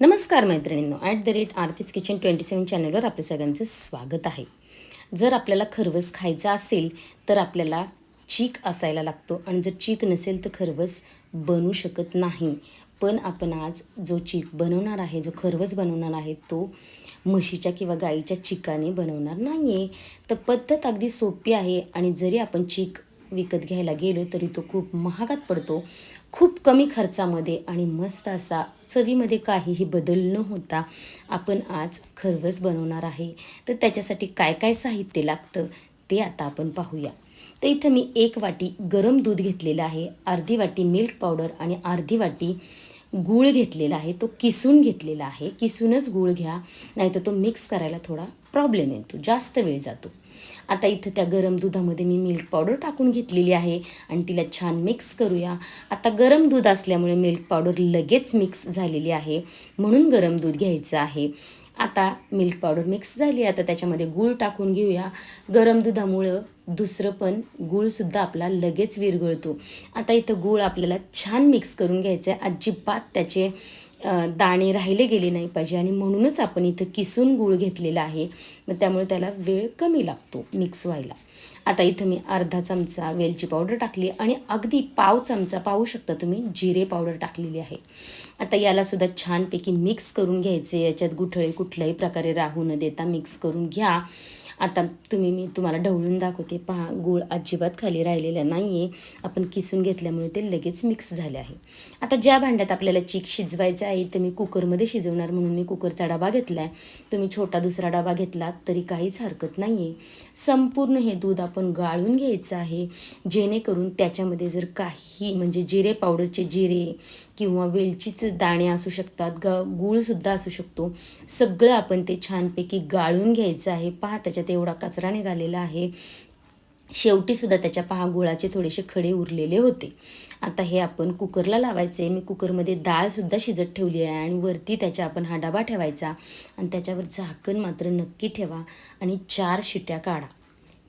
नमस्कार मैत्रिणींनो at the rate आरतीच किचन ट्वेंटी सेवन चॅनलवर आपल्या सगळ्यांचं स्वागत आहे. जर आपल्याला खरवस खायचा असेल तर आपल्याला चीक असायला लागतो. आणि जर चीक नसेल तर खरवस बनू शकत नाही. पण आपण आज जो चीक बनवणार आहे जो खरवस बनवणार आहे तो म्हशीच्या किंवा गाईच्या चिकाने बनवणार नाही आहे तर पद्धत अगदी सोपी आहे. आणि जरी आपण चीक विकत घ्यायला गेलो तरी तो खूप महागात पडतो. खूप कमी खर्चामध्ये आणि मस्त असा चवीमध्ये काहीही बदल न होता आपण आज खरवस बनवणार आहे. तर त्याच्यासाठी काय काय साहित्य लागतं ते आता आपण पाहूया. तर इथं मी एक वाटी गरम दूध घेतलेलं आहे अर्धी वाटी मिल्क पावडर आणि अर्धी वाटी गूळ घेतलेला आहे. तो किसून घेतलेला आहे. किसूनच गूळ घ्या नाहीतर तो मिक्स करायला थोडा प्रॉब्लेम येतो जास्त वेळ जातो. आता इथं त्या गरम दुधामध्ये मी मिल्क पावडर टाकून घेतलेली आहे आणि तिला छान मिक्स करूया. आता गरम दूध असल्यामुळे मिल्क पावडर लगेच मिक्स झालेली आहे. म्हणून गरम दूध घ्यायचं आहे. आता मिल्क पावडर मिक्स झाली आता त्याच्यामध्ये गूळ टाकून घेऊया. गरम दुधामुळं दुसरं पण गूळसुद्धा आपला लगेच विरघळतो. आता इथं गूळ आपल्याला छान मिक्स करून घ्यायचं आहे अजिबात त्याचे दाणे राहिले गेले नाही पाहिजे आणि म्हणूनच आपण इथं किसून गूळ घेतलेला आहे. मग त्यामुळे त्याला वेळ कमी लागतो मिक्स व्हायला. आता इथं मी अर्धा चमचा वेलची पावडर टाकली आणि अगदी पाव चमचा पाहू शकता तुम्ही जिरे पावडर टाकलेली आहे. आता यालासुद्धा छानपैकी मिक्स करून घ्यायचे. याच्यात गुठळे कुठल्याही प्रकारे राहू न देता मिक्स करून घ्या. आता तुम्ही मी तुम्हाला ढवळून दाखवते. पहा गूळ अजिबात खाली राहिलेला नाही आहे आपण किसून घेतल्यामुळे ते लगेच मिक्स झाले आहे. आता ज्या भांड्यात आपल्याला चीक शिजवायचं आहे तर मी कुकरमध्ये शिजवणार म्हणून मी कुकरचा डबा घेतला आहे तुम्ही छोटा दुसरा डबा घेतला तरी काहीच हरकत नाही आहे संपूर्ण हे दूध आपण गाळून घ्यायचं आहे. जेणेकरून त्याच्यामध्ये जर काही म्हणजे जिरे पावडरचे जिरे किंवा वेलचीचे दाणे असू शकतात ग गूळसुद्धा असू शकतो. सगळं आपण ते छानपैकी गाळून घ्यायचं आहे. पहा त्याच्यात एवढा कचरा निघालेला आहे. शेवटीसुद्धा त्याच्या पहा गुळाचे थोडेसे खडे उरलेले होते. आता हे आपण कुकरला लावायचे. मी कुकरमध्ये डाळसुद्धा शिजत ठेवली आहे आणि वरती त्याच्या आपण हा डबा ठेवायचा. आणि त्याच्यावर झाकण मात्र नक्की ठेवा आणि चार शिट्या काढा.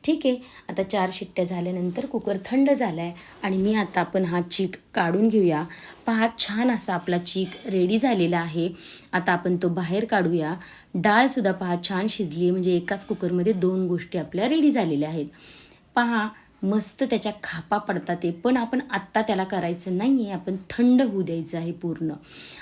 ठीक आहे. आता चार शिट्ट्या झाल्यानंतर कुकर थंड झाला आहे आणि मी आता आपण हा चीक काढून घेऊया. पहा छान असा आपला चीक रेडी झालेला आहे. आता आपण तो बाहेर काढूया. डाळसुद्धा पहा छान शिजली आहे म्हणजे एकाच कुकरमध्ये दोन गोष्टी आपल्या रेडी झालेल्या आहेत. पहा मस्त त्याच्या खापा पडतात ते. पण आपण आत्ता त्याला करायचं नाही आहे आपण थंड होऊ द्यायचं आहे पूर्ण.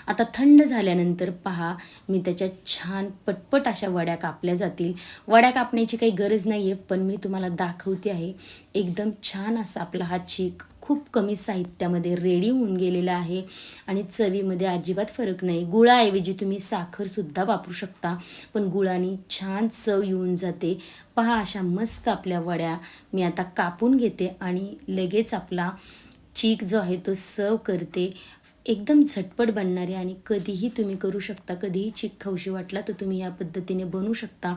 आता थंड झाल्यानंतर पहा मी त्याच्या छान पटपट अशा वड्या कापल्या जातील. वड्या कापण्याची काही गरज नाही आहे पण मी तुम्हाला दाखवते आहे. एकदम छान असा आपला हा चीक खूप कमी साहित्यामध्ये रेडी होऊन गेलेला आहे आणि चवीमध्ये अजिबात फरक नाही. गुळाऐवजी तुम्ही साखरसुद्धा वापरू शकता पण गुळाने छान चव येऊन जाते. पहा अशा मस्त आपल्या वड्या. मी आता कापून घेते आणि लगेच आपला चीक जो आहे तो सर्व करते. एकदम झटपट बनणारे आणि कधीही तुम्ही करू शकता कधीही चिक खाऊशी वाटला तर तुम्ही या पद्धतीने बनवू शकता.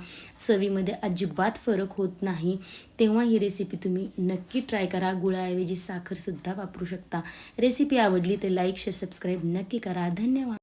चवीमध्ये अजिबात फरक होत नाही. तेव्हा ही रेसिपी तुम्ही नक्की ट्राय करा. गुळाऐवजी साखरसुद्धा वापरू शकता. रेसिपी आवडली तर लाईक शेअर सबस्क्राईब नक्की करा. धन्यवाद.